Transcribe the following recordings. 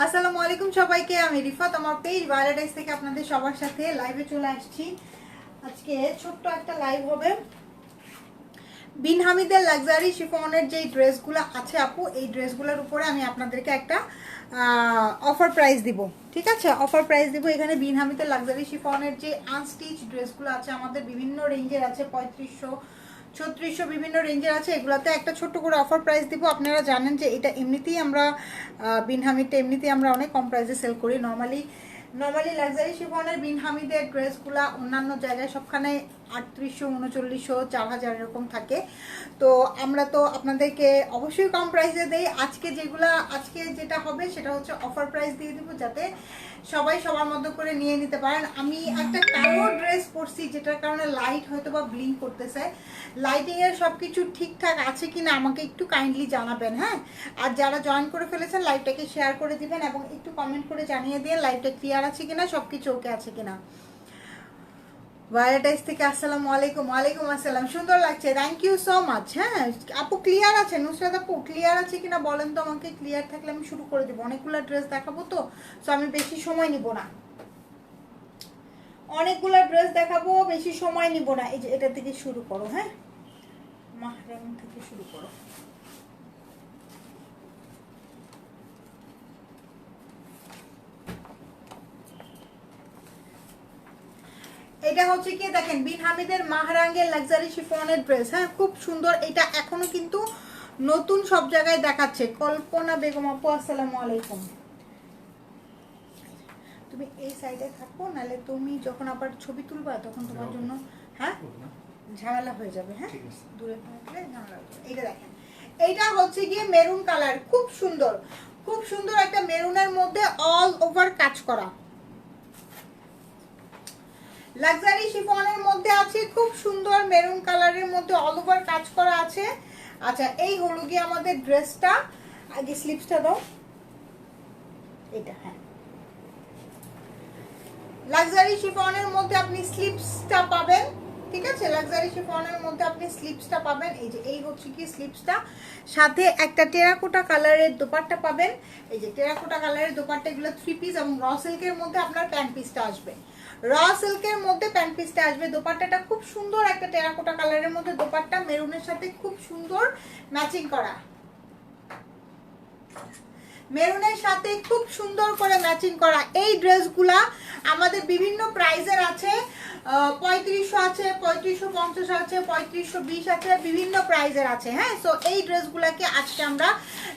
আসসালামু আলাইকুম সবাইকে, আমি রিফাত, আমার পেজ ভায়োলেটাইজ থেকে আপনাদের সবার সাথে লাইভে চলে আসছি। আজকে ছোট্ট একটা লাইভ হবে। বিন হামিদের লাক্সারি শিফনের যে ড্রেসগুলো আছে আপু, এই ড্রেসগুলোর উপরে আমি আপনাদেরকে একটা অফার প্রাইস দিব। ঠিক আছে? অফার প্রাইস দিব। এখানে বিন হামিদের লাক্সারি শিফনের যে আনস্টিচ ড্রেসগুলো আছে, আমাদের বিভিন্ন রেঞ্জের আছে, পঁয়ত্রিশশো ছত্রিশশো বিভিন্ন রেঞ্জের আছে, এগুলোতে একটা ছোট্ট করে অফার প্রাইস দিব। আপনারা জানেন যে এটা এমনিতেই আমরা বিনহামিটা এমনিতেই আমরা অনেক কম প্রাইসে সেল করি। নর্মালি নর্মালি লাক্সারি শিফনের বিন হামিদের ড্রেসগুলা অন্যান্য জায়গায় সবখানে আটত্রিশশো, উনচল্লিশশো চার হাজার এরকম থাকে। তো আমরা তো আপনাদেরকে অবশ্যই কম প্রাইসে দেই। আজকে যেগুলা, আজকে যেটা হবে সেটা হচ্ছে অফার প্রাইস দিয়ে দিব যাতে সবাই সবার মতো করে নিয়ে নিতে পারেন। আমি একটা কালো ড্রেস পরছি যেটার কারণে লাইট হয়তো বা ব্লিঙ্ক করতেছে। লাইটিং এর সবকিছু ঠিকঠাক আছে কি না আমাকে একটু কাইন্ডলি জানাবেন হ্যাঁ? আর যারা জয়েন করে ফেলেছেন লাইভটাকে শেয়ার করে দিবেন এবং একটু কমেন্ট করে জানিয়ে দিয়ে লাইভটা ক্লিয়ার আছে কিনা, সবকিছু ওকে আছে কিনা। ভায়োলেটাইজ থেকে আসসালামু আলাইকুম, ওয়ালাইকুম আসসালাম। সুন্দর লাগছে থ্যাংক ইউ সো মাচ হ্যাঁ। আপু ক্লিয়ার আছে? নুসরাত আপু ক্লিয়ার আছে কিনা বলেন তো আমাকে? ক্লিয়ার থাকলে আমি শুরু করে দেবো। অনেকগুলো ড্রেস দেখাবো তো সো আমি বেশি সময় নিব না। অনেকগুলো ড্রেস দেখাবো, বেশি সময় নিব না। এই যে, এটা থেকে শুরু করো হ্যাঁ। মাহরাম থেকে শুরু করো। এটা হচ্ছে কি দেখেন বিন হামিদের মাহরাঙ্গের লাক্সারি শিফনের ড্রেস হ্যাঁ খুব সুন্দর। এটা এখনও কিন্তু নতুন সব জায়গায় দেখাচ্ছে। কল্পনা বেগম আপু আসসালামু আলাইকুম। তুমি এই সাইডে থাকো নালে তুমি যখন আবার ছবি তুলবা তখন তোমার জন্য হ্যাঁ ঝামেলা হয়ে যাবে হ্যাঁ। দূরে থাকলে ঝামেলা হয়ে যাবে। এইটা দেখেন। এইটা হচ্ছে গিয়ে মেরুন কালার খুব সুন্দর। খুব সুন্দর একটা মেরুনের মধ্যে অল ওভার কাজ করা। লাক্সারি শিফনের মধ্যে আছে, খুব সুন্দর মেরুন কালারের মধ্যে অল ওভার কাজ করা আছে। আচ্ছা এই হলো গিয়ে আমাদের ড্রেসটা আগে স্লিপসটা দাও। এটা হ্যাঁ। লাক্সারি শিফনের মধ্যে আপনি স্লিপসটা পাবেন, ঠিক আছে? লাক্সারি শিফনের মধ্যে আপনি স্লিপসটা পাবেন। এই যে, এই হচ্ছে কি স্লিপসটা সাথে একটা টেরাকোটা কালারের দোপাট্টা পাবেন। এই যে টেরাকোটা কালারের দোপাট্টা, এগুলো থ্রি পিস এবং র সিল্কের মধ্যে আপনার প্যান্ট পিসটা আসবে। র সিল্কের মধ্যে প্যান্ট পিসটা আসবে। দোপাট্টাটা খুব সুন্দর একটা টেরাকোটা কালারের মধ্যে। দোপাট্টা মেরুনের সাথে খুব সুন্দর ম্যাচিং করা। মেরুনের সাথে খুব সুন্দর করে ম্যাচিং করা। এই ড্রেসগুলা আমাদের বিভিন্ন প্রাইজের আছে। পঁয়ত্রিশশো আছে, পঁয়ত্রিশশো পঞ্চাশ আছে, পঁয়ত্রিশশো বিশ আছে, বিভিন্ন প্রাইজের আছে। হ্যাঁ সো এই ড্রেসগুলাকে আজকে আমরা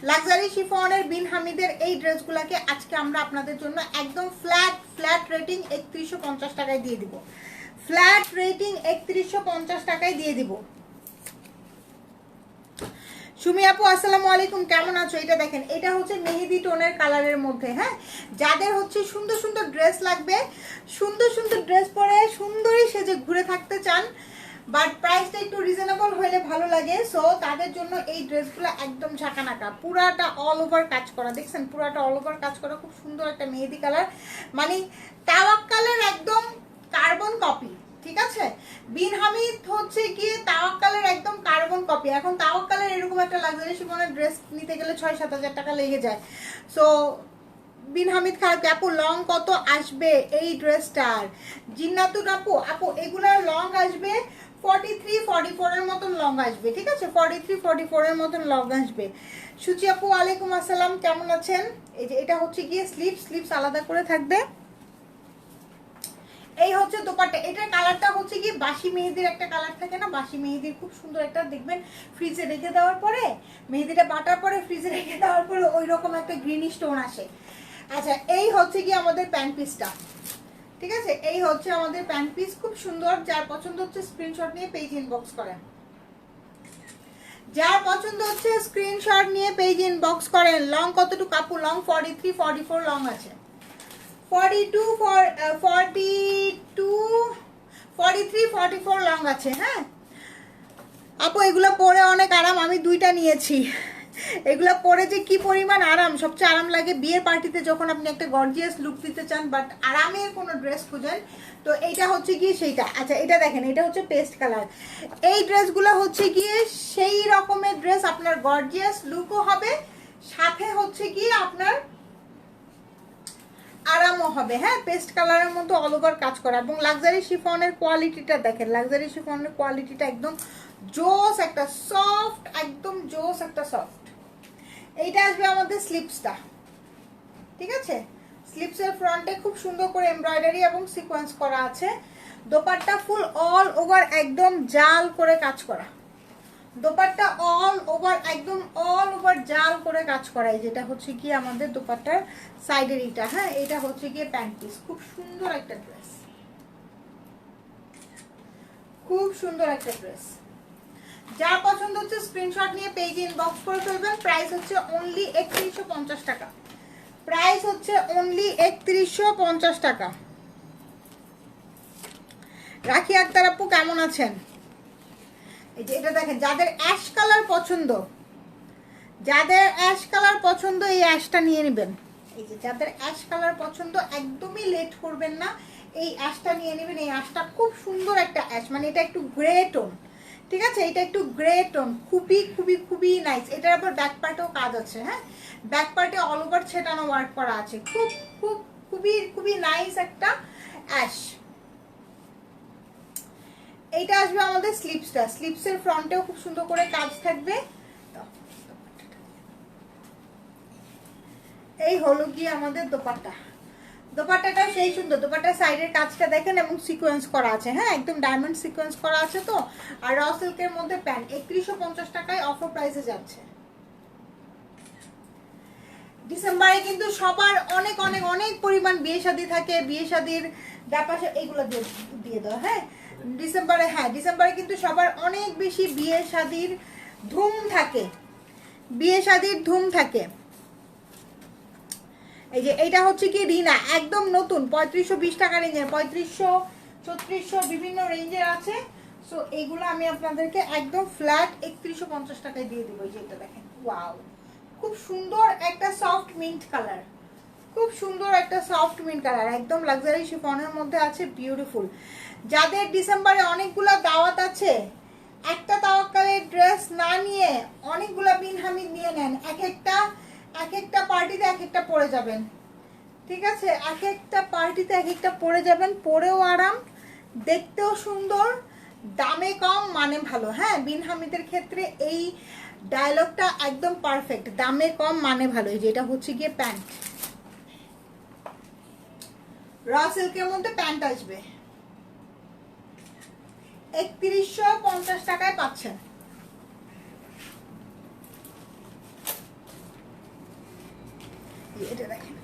লাক্সারি শিফনের বিন হামিদের এই ড্রেসগুলাকে আজকে আমরা আপনাদের জন্য একদম রেটিং একত্রিশশো পঞ্চাশ টাকায় দিয়ে দিব। ফ্ল্যাট রেটিং একত্রিশশো পঞ্চাশ টাকায় দিয়ে দিব। সুমি আপু, আসসালামু আলাইকুম, কেমন আছো? এটা দেখেন, এটা হচ্ছে মেহেদি টোনের কালারের মধ্যে হ্যাঁ? যাদের হচ্ছে সুন্দর সুন্দর ড্রেস লাগবে, সুন্দর সুন্দর ড্রেস পরে সুন্দরই সেজে ঘুরে থাকতে চান বাট প্রাইসটা একটু রিজনেবল হলে ভালো লাগে। সো তাদের জন্য এই ড্রেসগুলো একদম ঝাঁকানাকা। পুরাটা অল ওভার কাজ করা। দেখছেন? পুরাটা অল ওভার কাজ করা। খুব সুন্দর একটা মেহেদি কালার মানে তাওয়াক্কালের একদম কার্বন কপি ঠিক আছে? বিন হামিদ হচ্ছে গিয়ে তাওয়াক্কালের একদম কার্বন কপি এখন তাওয়াক্কালের এরকম একটা লাক্সারি শিফনের ড্রেস নিতে গেলে ছয় সাত হাজার টাকা লেগে যায়। সো বিন হামিদ খারাপ আপু লং কত আসবে এই ড্রেসটার জিন্নাতুর আপু আপু, এগুলার লং আসবে থ্রি ফোরের মতন লং আসবে, ঠিক আছে? থ্রি ফোরের মতন লং আসবে। ওয়ালাইকুম আসসালাম, কেমন আছেন? এই যে, এটা হচ্ছে গিয়ে স্লিপ স্লিপস আলাদা করে থাকবে। এই হচ্ছে এটার কালারটা হচ্ছে বাসি মেহেদির একটা কালার থাকে না? বাসি মেহেদির খুব সুন্দর একটা, দেখবেন ফ্রিজে রেখে দেওয়ার পরে, মেহেদিটা বাটার পরে ফ্রিজে রেখে দেওয়ার পরে ওই রকম একটা গ্রিনিশ টোন আসে। আচ্ছা এই হচ্ছে কি আমাদের প্যান্ট পিসটা ঠিক আছে? এই হচ্ছে আমাদের প্যান্ট পিস খুব সুন্দর। যার পছন্দ হচ্ছে স্ক্রিনশট নিয়ে পেজ ইনবক্স করেন। যার পছন্দ হচ্ছে স্ক্রিনশট নিয়ে পেজ ইনবক্স করেন। লং কতটুকু? কাপড় long forty three forty four long আছে। Forty two forty two forty three forty four long আছে হ্যাঁ? আপু, এগুলো পরে অনেক আরাম। আমি দুইটা নিয়েছি। এগুলো পরে যে কি পরিমাণ আরাম, সবচেয়ে আরাম লাগে বিয়ের পার্টিতে যখন আপনি একটা গর্জিয়াস লুক দিতে চান বাট আরামের কোনো ড্রেস খুঁজেন, তো এইটা হচ্ছে গিয়ে সেইটা। আচ্ছা এটা দেখেন, এটা হচ্ছে পেস্ট কালার এই ড্রেসগুলো হচ্ছে গিয়ে সেই রকমের ড্রেস আপনার গর্জিয়াস লুকও হবে, সাথে হচ্ছে গিয়ে আপনার আরামও হবে। হ্যাঁ পেস্ট কালারের মধ্যে অল ওভার কাজ করা। এবং লাক্সারি শিফনের কোয়ালিটিটা দেখেন লাক্সারি শিফনের কোয়ালিটিটা একদম জোস একটা সফট একদম জোস একটা সফট এইটা আসবে আমাদের স্লিপসটা ঠিক আছে? স্লিপসের ফ্রন্টে খুব সুন্দর করে এমব্রয়ডারি এবং সিকোয়েন্স করা আছে। দোপাট্টা ফুল অল ওভার একদম জাল করে কাজ করা। দোপাট্টা অল ওভার একদম অল ওভার জাল করে কাজ করা। এই যেটা হচ্ছে কি আমাদের দোপাট্টার সাইডের এটা হ্যাঁ? এটা হচ্ছে গিয়ে প্যান্ট পিস খুব সুন্দর একটা ড্রেস খুব সুন্দর একটা ড্রেস যার পছন্দ হচ্ছে স্ক্রিনশট নিয়ে পেজে ইনবক্স করে ফেলবেন। প্রাইস হচ্ছে অনলি একত্রিশশো পঞ্চাশ টাকা। প্রাইস হচ্ছে অনলি একত্রিশশো পঞ্চাশ টাকা। রাখি আক্তার আপু, কেমন আছেন? এই যে এটা দেখেন, যাদের অ্যাশ কালার পছন্দ, যাদের অ্যাশ কালার পছন্দ এই অ্যাশটা নিয়ে নেবেন। এই যে যাদের অ্যাশ কালার পছন্দ, একদমই লেট করবেন না। এই অ্যাশটা নিয়ে নেবেন, এই অ্যাশটা খুব সুন্দর একটা অ্যাশ মানে এটা একটু গ্রে টোন ঠিক আছে? এটা একটু গ্রে টোন খুবই খুবই খুবই নাইস এটার আবার ব্যাক পার্টেও কাজ আছে হ্যাঁ? ব্যাক পার্টে অল ওভার ছেটানো ওয়ার্ক করা আছে। খুব খুব, খুবই খুবই নাইস একটা অ্যাশ এইটা আসবে আমাদের স্লিপসটা স্লিপসের ফ্রন্টেও খুব সুন্দর করে কাজ থাকবে। এই হলো কি আমাদের দোপাট্টা। দোপাট্টাটা সেই সুন্দর দোপাট্টার সাইডের কাজটা দেখেন এবং সিকোয়েন্স করা আছে হ্যাঁ? একদম ডায়মন্ড সিকোয়েন্স করা আছে তো? আর র সিল্কের মধ্যে প্যান্ট, একত্রিশশো পঞ্চাশ টাকায় অফার প্রাইসে যাচ্ছে। ডিসেম্বরে কিন্তু সবার অনেক অনেক অনেক পরিমাণ বিয়ে শাদী থাকে, বিয়ে শাদীর ব্যাপার এইগুলো দিয়ে দিয়ে দাও হ্যাঁ? ডিসেম্বরে হ্যাঁ ডিসেম্বরে কিন্তু সবার অনেক বেশি বিয়ে শাদীর ধুম থাকে। বিয়ে শাদীর ধুম থাকে। এই যে এটা হচ্ছে কি রিনা, একদম নতুন, পঁয়ত্রিশশো বিশ টাকা রেঞ্জের পঁয়ত্রিশশো ছত্রিশশো বিভিন্ন রেঞ্জের আছে। সো এইগুলো আমি আপনাদেরকে একদম ফ্ল্যাট একত্রিশশো পঞ্চাশ টাকায় দিয়ে দেবো, এই যে এটা দেখেন। ওয়াও খুব সুন্দর একটা সফট মিন্ট কালার খুব সুন্দর একটা সফট মিন্ট কালার একদম লাক্সারি শিফনের মধ্যে আছে বিউটিফুল যাদের ডিসেম্বরে অনেকগুলো দাওয়াত আছে, একটা তাওয়াক্কালের ড্রেস না নিয়ে অনেকগুলো বিন হামিদ নিয়ে নেন, এক একটা এক একটা পার্টিতে এক একটা পরে যাবেন। ঠিক আছে? এক একটা পার্টিতে এক একটা পরে যাবেন। পরেও আরাম, দেখতেও সুন্দর, দামে কম মানে ভালো। হ্যাঁ বিন হামিদের ক্ষেত্রে এই ডায়লগটা একদম পারফেক্ট দামে কম মানে ভালো। এই যেটা হচ্ছে গিয়ে প্যান্ট। র সিল্কের মধ্যে প্যান্ট আসবে? একত্রিশশো পঞ্চাশ টাকায় পাচ্ছেন। এটা দেখেন।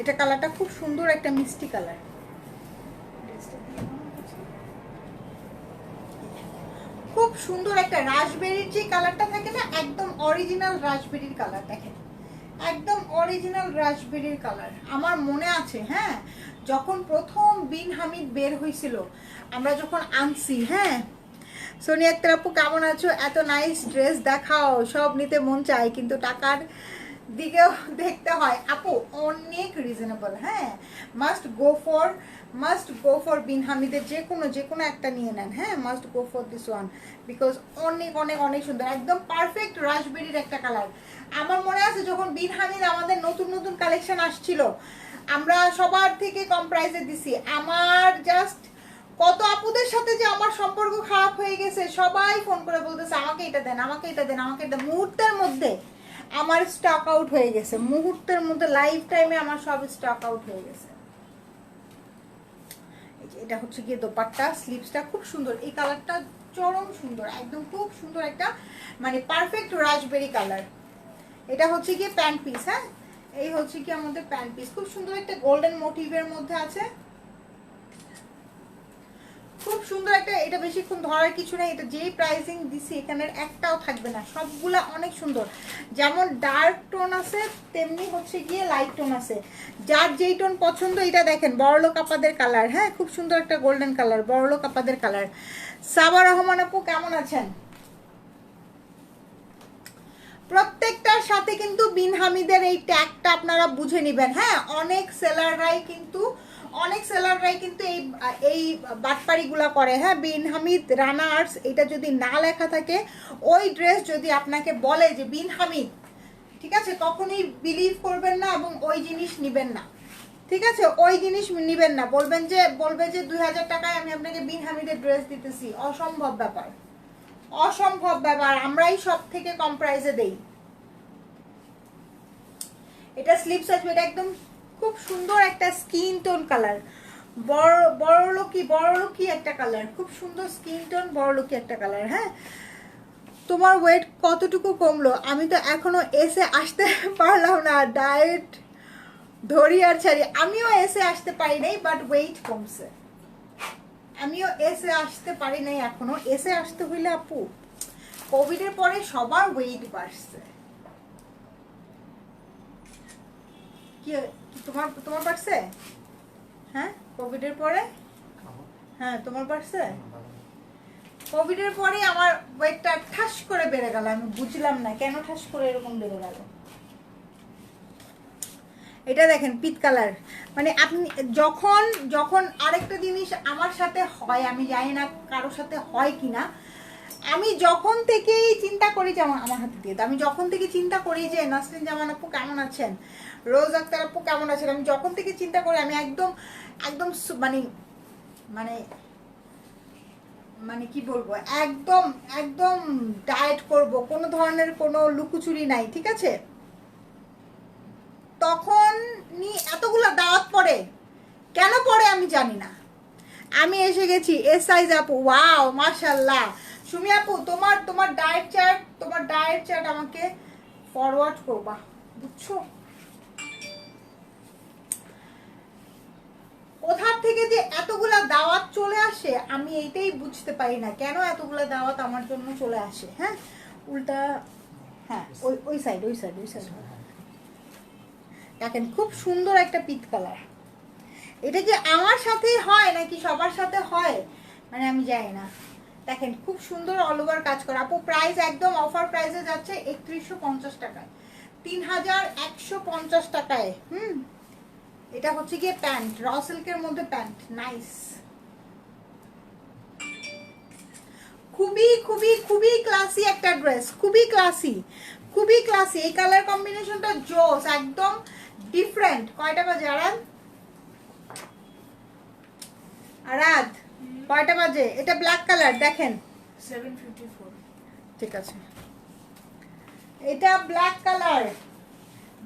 এটা কালারটা খুব সুন্দর একটা মিষ্টি কালার। খুব সুন্দর একটা রাসবেরির যে কালারটা থাকে না, একদম অরিজিনাল রাসবেরির কালার দেখেন। একদম অরিজিনাল রাসবেরির কালার। আমার মনে আছে হ্যাঁ যখন প্রথম বিন হামিদ বের হয়েছিল, আমরা যখন আনছি হ্যাঁ সোনিয়া আক্তার আপু কেমন আছো? এত নাইস ড্রেস দেখাও, সব নিতে মন চায়, কিন্তু টাকার দিকেও দেখতে হয়। আপু, অনেক রিজনেবল হ্যাঁ? Must go for must go for বিন হামিদের যে কোনো যে কোনো একটা নিয়ে নেন হ্যাঁ? Must go for this one because অনেক অনেক অনেক সুন্দর, একদম পারফেক্ট রাসবেরির একটা কালার আমার মনে আছে যখন বিন হামিদ আমাদের নতুন নতুন কালেকশন আসছিল, আমরা সবার থেকে কম প্রাইসে দিছি। আমার জাস্ট কত আপুদের সাথে যে আমার সম্পর্ক খারাপ হয়ে গেছে, সবাই ফোন করে বলতেছে, আমাকে এটা দেন, আমাকে এটা দেন, আমাকে এটা মুহূর্তের মধ্যে আমার স্টক আউট হয়ে গেছে। মুহূর্তের মধ্যে লাইফ টাইমে আমার সব স্টক আউট হয়ে গেছে। এটা হচ্ছে গিয়ে দোপাট্টা স্লিভসটা খুব সুন্দর। এই কালারটা চরম সুন্দর, একদম খুব সুন্দর একটা মানে পারফেক্ট রাজবেরি কালার এটা হচ্ছে গিয়ে প্যান্ট পিস হ্যাঁ? এই হচ্ছে কি আমাদের প্যান্ট পিস খুব সুন্দর একটা গোল্ডেন মোটিভের মধ্যে আছে। সুন্দর একটা, এটা বেশিক্ষণ ধরার কিছু নেই, এটা যেই প্রাইসিং দিছি, এখানের একটাও থাকবে না, সবগুলা অনেক সুন্দর। যেমন ডার্ক টোন আছে, তেমনি হচ্ছে গিয়ে লাইট টোন আছে। যার যেই টোন পছন্দ, এটা দেখেন, বড়লোক আপাদের কালার হ্যাঁ খুব সুন্দর একটা গোল্ডেন কালার বড়লোক আপাদের কালার সাবা রহমান আপু, কেমন আছেন? প্রত্যেকটার সাথে কিন্তু বিন হামিদের এই ট্যাগটা আপনারা বুঝে নেবেন হ্যাঁ অনেক সেলাররাই কিন্তু অনেক সেলাররাই কিন্তু এই এই বাটপাড়িগুলো করে। হ্যাঁ বিন হামিদ, রানা আর্টস, এটা যদি না লেখা থাকে, ওই ড্রেস যদি আপনাকে বলে যে, বিন হামিদ, ঠিক আছে, কখনোই বিলিভ করবেন না এবং ওই জিনিস নেবেন না। ঠিক আছে, ওই জিনিস নিবেন না। বলবেন যে, বলবে যে, দুই হাজার টাকায় আমি আপনাকে বিন হামিদের ড্রেস দিতেছি। অসম্ভব ব্যাপার। অসম্ভব ব্যাপার। আমরাই সব থেকে কম প্রাইসে দেই। এটা স্লিপস আসবে এটা একদম খুব সুন্দর একটা স্কিন টোন কালার বড় বড় লোকি বড় লোকি একটা কালার খুব সুন্দর স্কিন টোন বড় লোকি একটা কালার হ্যাঁ? তোমার ওয়েট কতটুকু কমলো? আমি তো এখনও এসে আসতে পারলাম না। ডায়েট ধরি আর ছাড়ি। আমিও এসে আসতে পারি নাই বাট ওয়েট কমছে। আমিও এসে আসতে পারি নাই এখনও। এসে আসতে হইলে আপু কোভিডের পরে সবার ওয়েট বাড়ছে। কি কি তোমার তোমার বাড়ছে হ্যাঁ? কোভিডের পরে? হ্যাঁ তোমার বাড়ছে কোভিডের পরে আমার ওয়েটটা ঠাস করে বেড়ে গেল, আমি বুঝলাম না কেন ঠাস করে এরকম বেড়ে গেল। এটা দেখেন পিত কালার। মানে আপনি যখন যখন আরেকটা জিনিস আমার সাথে হয়, আমি জানি না কারোর সাথে হয় কিনা, আমি যখন থেকেই চিন্তা করি যে আমার হাতে দিয়ে। আমি যখন থেকে চিন্তা করি যে, নাসরিন জামান আপু কেমন আছেন? রোজ আক্তার আপু কেমন আছেন? আমি যখন থেকে চিন্তা করি, আমি একদম একদম মানে মানে মানে কি বলব? একদম একদম ডায়েট করব, কোনো ধরনের কোনো লুকোচুরি নাই, ঠিক আছে? তখন নি এতগুলো দাওয়াত পড়ে। কেন পড়ে আমি জানি না। আমি এসে গেছি এস সাইজ আপু, ওয়াও মাশাল্লাহ সুমি আপু, তোমার তোমার ডায়েট চার্ট তোমার ডায়েট চার্ট আমাকে ফরওয়ার্ড করবা, বুঝছ? কোথার থেকে যে এতগুলা দাওয়াত চলে আসে, আমি এইটাই বুঝতে পারি না। কেন এতগুলা দাওয়াত আমার জন্য চলে আসে হ্যাঁ? উল্টা হ্যাঁ ওই ওই সাইড ওই সাইড ওই সাইড দেখেন, খুব সুন্দর একটা পিত কালার এটা কি আমার সাথেই হয় নাকি সবার সাথে হয়? মানে আমি জানি না। দেখেন, খুব সুন্দর অল ওভার কাজ করা। আপু প্রাইস একদম অফার প্রাইসে যাচ্ছে একত্রিশশো পঞ্চাশ টাকায়। তিন হাজার একশো পঞ্চাশ টাকায়, হুম? এটা হচ্ছে গিয়ে প্যান্ট র সিল্কের মধ্যে প্যান্ট নাইস। খুবই খুবই খুবই ক্লাসি একটা ড্রেস খুবই ক্লাসি খুবই ক্লাসি এই কালার কম্বিনেশনটা জোস একদম ডিফারেন্ট কয়টা বাজে আরাদ? আরাদ কয়টা বাজে? এটা ব্ল্যাক কালার দেখেন। ঠিক আছে। এটা ব্ল্যাক কালার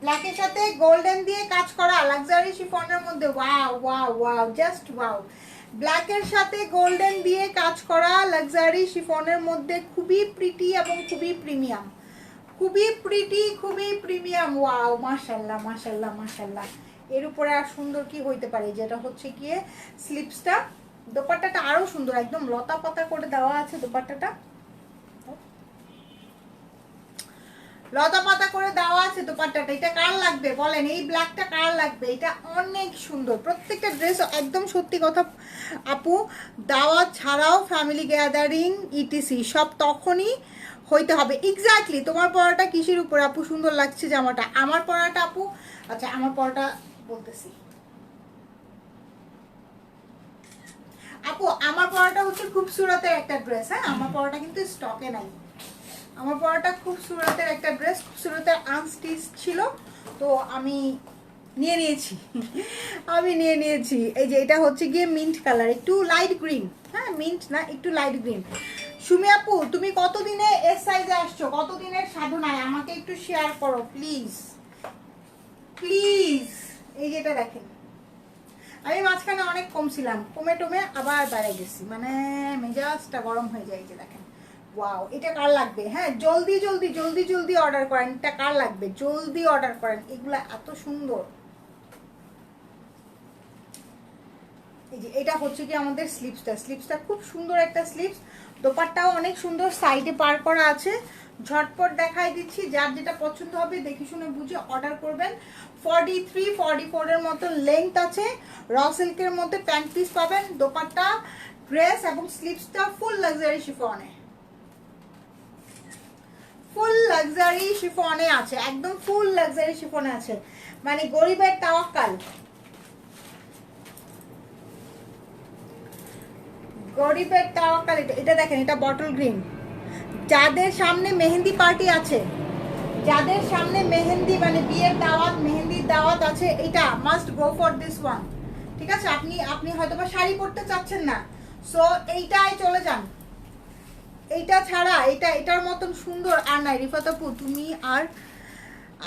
ব্ল্যাকের সাথে গোল্ডেন দিয়ে কাজ করা লাক্সারি শিফনের মধ্যে wow wow wow just wow ব্ল্যাকের সাথে গোল্ডেন দিয়ে কাজ করা লাক্সারি শিফনের মধ্যে খুবই প্রিটি এবং খুবই প্রিমিয়াম খুবই প্রিটি খুবই প্রিমিয়াম ওয়াও মাশাল্লাহ মাশাল্লাহ মাশাল্লাহ। এর উপরে আর সুন্দর কি হইতে পারে? যেটা হচ্ছে গিয়ে স্লিপসটা দোপাট্টাটা আরও সুন্দর, একদম লতা পাতা করে দেওয়া আছে দোপাট্টাটা। লতা পাতা করে দেওয়া আছে দোপাট্টাটা, এটা কার লাগবে বলেন? এই ব্ল্যাকটা কার লাগবে? এটা অনেক সুন্দর। প্রত্যেকটা ড্রেস একদম সত্যি কথা, আপু, দাওয়া ছাড়াও ফ্যামিলি গ্যাদারিং ইটিসি সব তখনই হইতে হবে। এক্স্যাক্টলি তোমার পড়াটা কিসের উপর, আপু? সুন্দর লাগছে জামাটা। আমার পড়াটা, আপু? আচ্ছা আমার পড়াটা বলতেছি। আপু, আমার পড়াটা হচ্ছে খুব সুরতের একটা ড্রেস হ্যাঁ? আমার পড়াটা কিন্তু স্টকে নাই। আমার পরাটা খুব সুরতের একটা ড্রেস, খুব সুরতের আনস্টিচ ছিল, তো আমি নিয়ে নিয়েছি। আমি নিয়ে নিয়েছি। এই যে এটা হচ্ছে গিয়ে মিন্ট কালার একটু লাইট গ্রিন হ্যাঁ মিন্ট না, একটু লাইট গ্রিন সুমি আপু, তুমি কতদিনে এস সাইজে আসছো? কতদিনের সাধনায়? আমাকে একটু শেয়ার করো প্লিজ প্লিজ এই যেটা দেখেন। আমি মাঝখানে অনেক কমছিলাম কমে টমে আবার বেড়ে গেছি। মানে মেজাজটা গরম হয়ে যায় যে দেখেন। ওয়াও এটা কার লাগবে? হ্যাঁ জলদি জলদি জলদি জলদি অর্ডার করেন। এটা কার লাগবে? জলদি অর্ডার করেন। এগুলা এত সুন্দর। এই যে, এটা হচ্ছে কি আমাদের স্লিপসটা স্লিপসটা খুব সুন্দর একটা স্লিপস দোপারটাও অনেক সুন্দর। সাইডে পার করা আছে। ঝটপট দেখাই দিচ্ছি। যার যেটা পছন্দ হবে, দেখে শুনে বুঝে অর্ডার করবেন। ফর্টি থ্রি ফর্টি ফোরের মতো লেন্থ আছে। র সিল্কের মধ্যে প্যান্ট পিস পাবেন। দোপাট্টা ড্রেস এবং স্লিপসটা ফুল লাক্সারি শিফনে ফুল লাক্সারি শিফনে আছে, একদম ফুল লাক্সারি শিফনে আছে। মানে গরিবের তাওয়াক্কাল। গরিবের তাওয়াক্কাল, এটা এটা দেখেন, এটা বটল গ্রিন যাদের সামনে মেহেন্দি পার্টি আছে, যাদের সামনে মেহেন্দি মানে বিয়ের দাওয়াত মেহেন্দি ঈদ দাওয়াত আছে, এটা must go for this one ঠিক আছে? আপনি আপনি হয়তো বা শাড়ি পরতে চাচ্ছেন না। সো এইটাই চলে যান। এইটা ছাড়া এটা এটার মতন সুন্দর আর নাই। রিফাত আপু, তুমি আর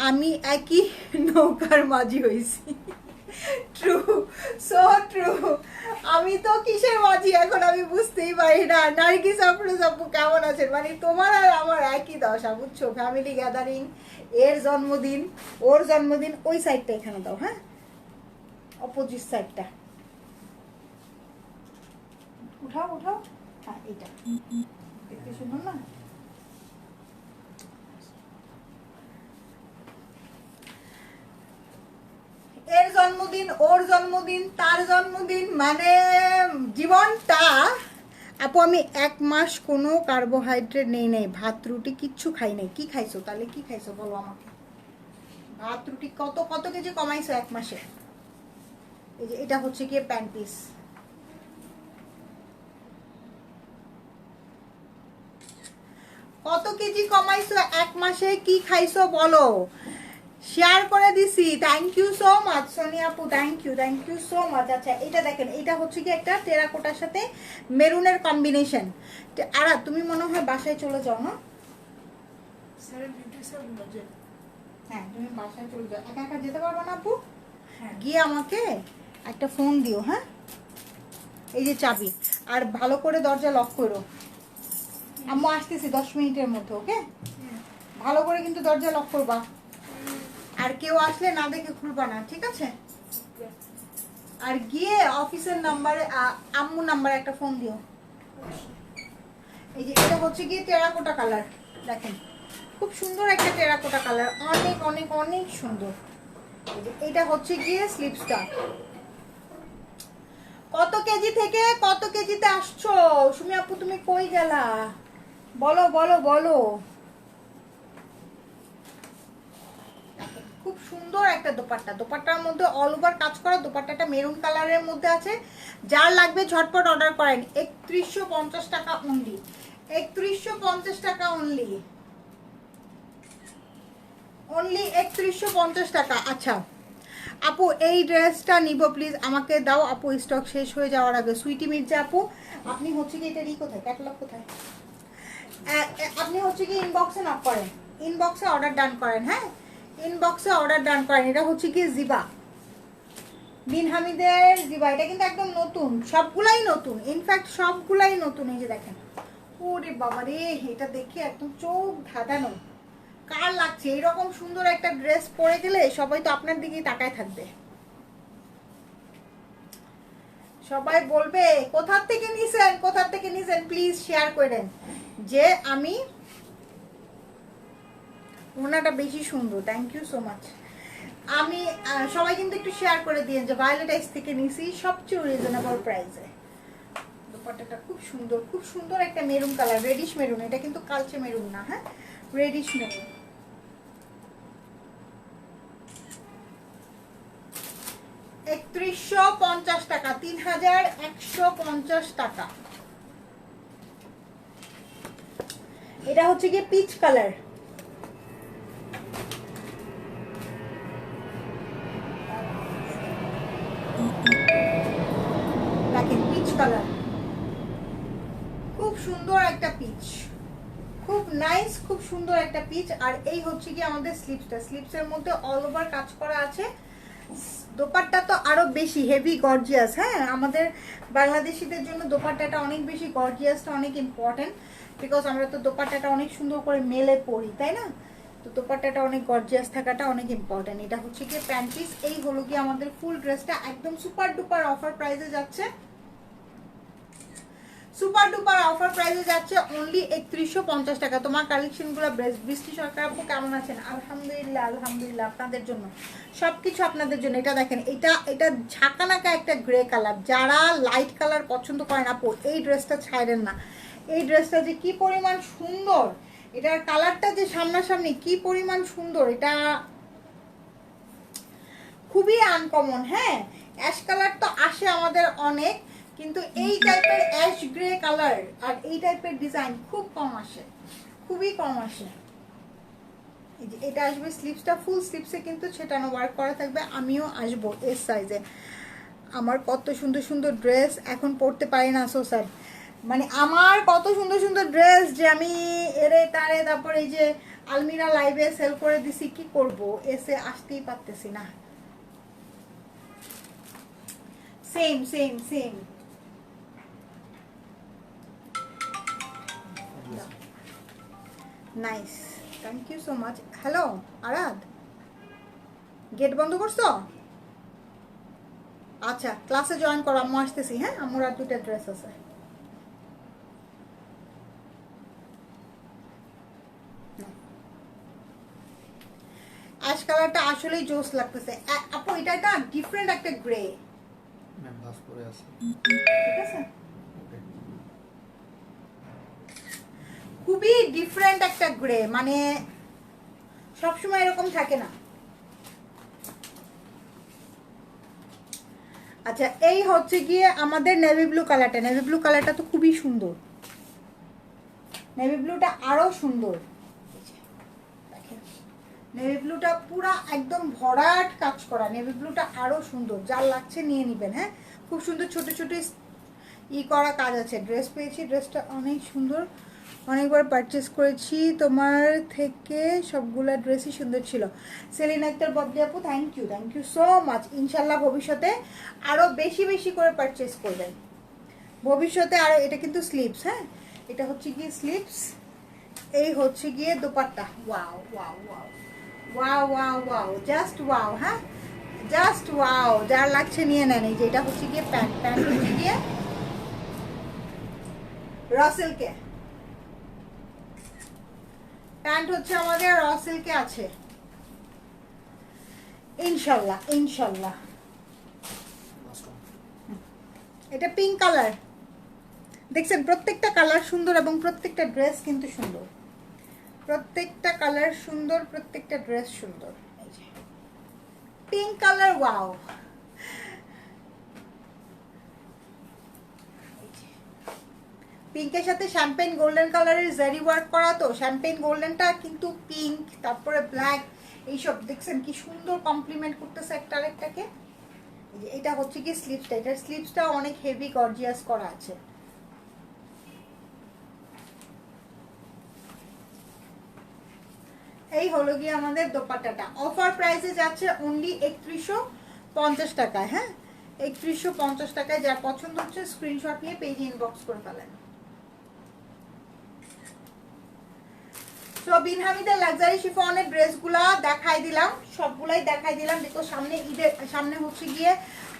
আমি একই নৌকার মাঝি হয়েছি। ট্রু সো ট্রু আমি তো কিসের মাঝি এখন আমি বুঝতেই পারি না। নার্গিস আফরোজ আপু কেমন আছেন? মানে তোমার আর আমার একই দশা, বুঝছ? ফ্যামিলি গ্যাদারিং এর জন্মদিন, ওর জন্মদিন, ওই সাইডটা এখানে দাও হ্যাঁ? অপোজিট সাইডটা উঠাও উঠাও। হ্যাঁ এইটা। সুন্দর না? এর জন্মদিন, ওর জন্মদিন, তার জন্মদিন মানে জীবনটা আপু, আমি এক মাস কোনো কার্বোহাইড্রেট নেই নেই। ভাত, রুটি কিচ্ছু খাই নাই। কি খাইছো? তাহলে কি খাইছো বলো আমাকে? ভাত, রুটি কত কত কেজি কমাইছো এক মাসে? এই যে এটা হচ্ছে গিয়ে প্যান্ট পিস কত কেজি কমাইছো এক মাসে কি খাইছো বলো। শেয়ার করে দিছি thank you so much Sonia আপু thank you thank you so much আচ্ছা এটা দেখেন এটা হচ্ছে কি একটা টেরাকোটার সাথে মেরুনের কম্বিনেশন আর তুমি মনে হয় বাসায় চলে যাও না? হ্যাঁ তুমি বাসায় চলে যাও। একা একা যেতে পারব না আপু? গিয়ে আমাকে একটা ফোন দিও হ্যাঁ? এই যে চাবি আর ভালো করে দরজা লক করো। আম্মু, আসতেছি দশ মিনিটের মধ্যে, ওকে? ভালো করে কিন্তু দরজা লক করবা। আর কেউ আসলে না দেখে খুলবা না, ঠিক আছে? আর গিয়ে অফিসের নাম্বারে আম্মু নাম্বারে একটা ফোন দিও। এই যে, এটা হচ্ছে গিয়ে টেরাকোটা কালার দেখেন। খুব সুন্দর একটা টেরাকোটা কালার অনেক অনেক অনেক সুন্দর। এটা হচ্ছে গিয়ে স্লিপসটা কত কেজি থেকে কত কেজিতে আসছো? সুমি আপু, তুমি কই গেলা? বলো বলো বলো। খুব সুন্দর একটা দোপাট্টা। দোপাট্টার মধ্যে অল ওভার কাজ করা দোপাট্টাটা মেরুন কালারের মধ্যে আছে। যার লাগবে ঝটপট অর্ডার করেন। একত্রিশশো পঞ্চাশ টাকা অনলি একত্রিশশো পঞ্চাশ টাকা অনলি অনলি একত্রিশশো পঞ্চাশ টাকা। আচ্ছা আপু, এই ড্রেসটা নিব প্লিজ আমাকে দাও। আপু স্টক শেষ হয়ে যাওয়ার আগে। সুইটি মির্জা আপু, আপনি হচ্ছে কি এটারই কোথায়? ক্যাটালগ কোথায়? আপনি হচ্ছে কি ইনবক্সে নক করেন। ইনবক্সে অর্ডার ডান করেন হ্যাঁ? ইনবক্সে অর্ডার ডান করেন। এটা হচ্ছে কি জিবা। বিন হামিদের জিবা। এটা কিন্তু একদম নতুন। সবগুলাই নতুন। ইনফ্যাক্ট সবগুলাই নতুন। এই যে দেখেন। ওরে বাবা রে, এটা দেখে একদম চোখ ধাঁধানো। কার লাগছে? এরকম সুন্দর একটা ড্রেস পরে গেলে সবাই তো আপনার দিকেই তাকায় থাকবে। সবাই বলবে, কোথার থেকে নিছেন? কোথার থেকে নিছেন? প্লিজ শেয়ার করেন যে আমি ওনাটা বেশি সুন্দর। থ্যাংক ইউ সো মাচ আমি সবাই কিন্তু একটু শেয়ার করে দিয়েন যে ভায়োলেট আইস থেকে নিছি সবচেয়ে রিজনেবল প্রাইসে দোপাট্টাটা খুব সুন্দর খুব সুন্দর একটা মেরুন কালার রেডিশ মেরুন এটা কিন্তু কালচে মেরুন না হ্যাঁ? রেডিশ মেরুন একত্রিশশো পঞ্চাশ টাকা তিন হাজার একশো পঞ্চাশ টাকা। এটা হচ্ছে গিয়ে পিচ কালার খুব সুন্দর একটা পিচ খুব নাইস খুব সুন্দর একটা পিচ আর এই হচ্ছে কি আমাদের স্লিপসটা স্লিপসের মধ্যে অল ওভার কাজ করা আছে। দোপাট্টা তো আরও বেশি হেভি গর্জিয়াস হ্যাঁ? আমাদের বাংলাদেশিদের জন্য দোপাট্টাটা অনেক বেশি গর্জিয়াসটা অনেক ইম্পর্টেন্ট বিকজ আমরা তো দোপাট্টাটা অনেক সুন্দর করে মেলে পরি, তাই না? তো দোপাট্টাটা অনেক গর্জিয়াস থাকাটা অনেক ইম্পর্টেন্ট এটা হচ্ছে গিয়ে প্যান্টিস এই হলো গিয়ে আমাদের ফুল ড্রেসটা একদম সুপার ডুপার অফার প্রাইসে যাচ্ছে। সুপার ডুপার অফার প্রাইসে যাচ্ছে অনলি একত্রিশশো পঞ্চাশ টাকা। তোমার কালেকশনগুলো বৃষ্টি সরকার আপু কেমন আছেন? আলহামদুলিল্লাহ আলহামদুলিল্লাহ, আপনাদের জন্য। সবকিছু আপনাদের জন্য। এটা দেখেন, এটা এটা ঝাঁকানাকা একটা গ্রে কালার যারা লাইট কালার পছন্দ করেন আপু, এই ড্রেসটা ছাড়েন না। এই ড্রেসটা যে কি পরিমাণ সুন্দর, এটার কালারটা যে সামনাসামনি কি পরিমাণ সুন্দর, এটা খুবই আনকমন হ্যাঁ? অ্যাশ কালার তো আসে আমাদের অনেক। কিন্তু এই টাইপের অ্যাশ গ্রে কালার আর এই টাইপের ডিজাইন খুব কম আসে। খুবই কম আসে। এটা আসবে স্লিপসটা ফুল স্লিপসে কিন্তু ছেটানো ওয়ার্ক করা থাকবে। আমিও আসব এর সাইজে আমার কত সুন্দর সুন্দর ড্রেস এখন পরতে পারি না সো স্যার মানে আমার কত সুন্দর সুন্দর ড্রেস যে আমি এরে তারে তারপর এই যে আলমিরা লাইভে সেল করে দিছি, কি করব? এসে আসতেই পারতেছি না। Same same same nice thank you so much hello Arad gate বন্ধ করছ? আচ্ছা ক্লাসে জয়েন করো আম্মু আসতেছি হ্যাঁ? আম্মুর আর দুটা ড্রেস আছে। অ্যাশ কালারটা আসলেই জোস লাগতেছে। আপু এটা একটা ডিফারেন্ট একটা গ্রে ম্যাম ভাস করে আছে। ঠিক আছে? খুবই ডিফারেন্ট একটা গ্রে মানে সবসময় এরকম থাকে না। আচ্ছা এই হচ্ছে গিয়ে আমাদের নেভি ব্লু কালারটা নেভি ব্লু কালারটা তো খুবই সুন্দর। নেভি ব্লুটা আরও সুন্দর। নেভি ব্লুটা পুরা একদম ভরাট কাজ করা। নেভি ব্লুটা আরও সুন্দর। যার লাগছে নিয়ে নিবেন হ্যাঁ? খুব সুন্দর ছোট ছোট ই করা কাজ আছে। ড্রেস পেয়েছি ড্রেসটা অনেক সুন্দর। অনেকবার পারচেস করেছি। তোমার থেকে সবগুলা ড্রেসই সুন্দর ছিল। সেলিন আক্তার ববলি আপু thank you thank you so much ইনশাল্লাহ ভবিষ্যতে আরও বেশি বেশি করে পারচেস করবেন। ভবিষ্যতে আরও এটা কিন্তু স্লিপস হ্যাঁ? এটা হচ্ছে গিয়ে স্লিপস এই হচ্ছে গিয়ে dupatta. Wow wow wow wow wow wow just wow হ্যাঁ? জাস্ট ওয়াও যার লাগছে নিয়ে নেন। এই যে এটা হচ্ছে গিয়ে প্যান্ট প্যান্ট হচ্ছে গিয়ে রাসেলকে প্যান্ট হচ্ছে আমাদের রসেলকে আছে। ইনশাল্লাহ ইনশাল্লাহ। এটা পিঙ্ক কালার দেখছেন, প্রত্যেকটা কালার সুন্দর এবং প্রত্যেকটা ড্রেস কিন্তু সুন্দর। প্রত্যেকটা কালার সুন্দর, প্রত্যেকটা ড্রেস সুন্দর। পিঙ্ক কালার ওয়াও পিঙ্কের সাথে শ্যাম্পেন গোল্ডেন কালারের জারি ওয়ার্ক করা তো শ্যাম্পেন গোল্ডেনটা কিন্তু পিঙ্ক তারপরে ব্ল্যাক এইসব দেখছেন কি সুন্দর কমপ্লিমেন্ট করতেছে একটা আরেকটাকে। এটা হচ্ছে কি স্লিপসটা এটার স্লিপসটা অনেক হেভি গর্জিয়াস করা আছে। এই হলো গিয়ে আমাদের দোপাট্টাটা। অফার প্রাইসে যাচ্ছে অনলি একত্রিশশো পঞ্চাশ টাকায় হ্যাঁ? একত্রিশশো পঞ্চাশ টাকায়, যার পছন্দ হচ্ছে স্ক্রিনশট নিয়ে পেজে ইনবক্স করে ফেলেন। তো বিন হামিদের লাক্সারি শিফনের ড্রেসগুলা দেখাই দিলাম। সবগুলাই দেখাই দিলাম দেখো সামনে ঈদের, সামনে হচ্ছে গিয়ে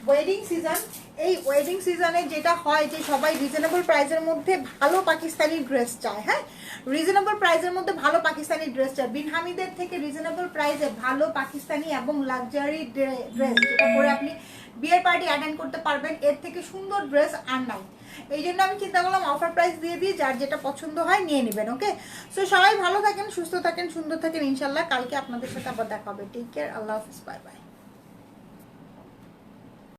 ওয়েডিং সিজন এই ওয়েডিং সিজনে যেটা হয় যে সবাই রিজনেবল প্রাইসের মধ্যে ভালো পাকিস্তানি ড্রেস চায় হ্যাঁ? রিজনেবল প্রাইসের মধ্যে ভালো পাকিস্তানি ড্রেস চায়। বিন হামিদের থেকে রিজনেবল প্রাইসে ভালো পাকিস্তানি এবং লাক্সারি ড্রেস যেটা পরে আপনি বিয়ের পার্টি অ্যাটেন্ড করতে পারবেন। এর থেকে সুন্দর ড্রেস আর নাই। এই জন্য আমি চিন্তা করলাম অফার প্রাইস দিয়ে দিই যার যেটা পছন্দ হয় নিয়ে নেবেন ওকে সো সবাই ভালো থাকেন, সুস্থ থাকেন, সুন্দর থাকেন, ইনশাল্লাহ কালকে আপনাদের সাথে আবার দেখা হবে। টেক কেয়ার আল্লাহ হাফিজ বাই বাই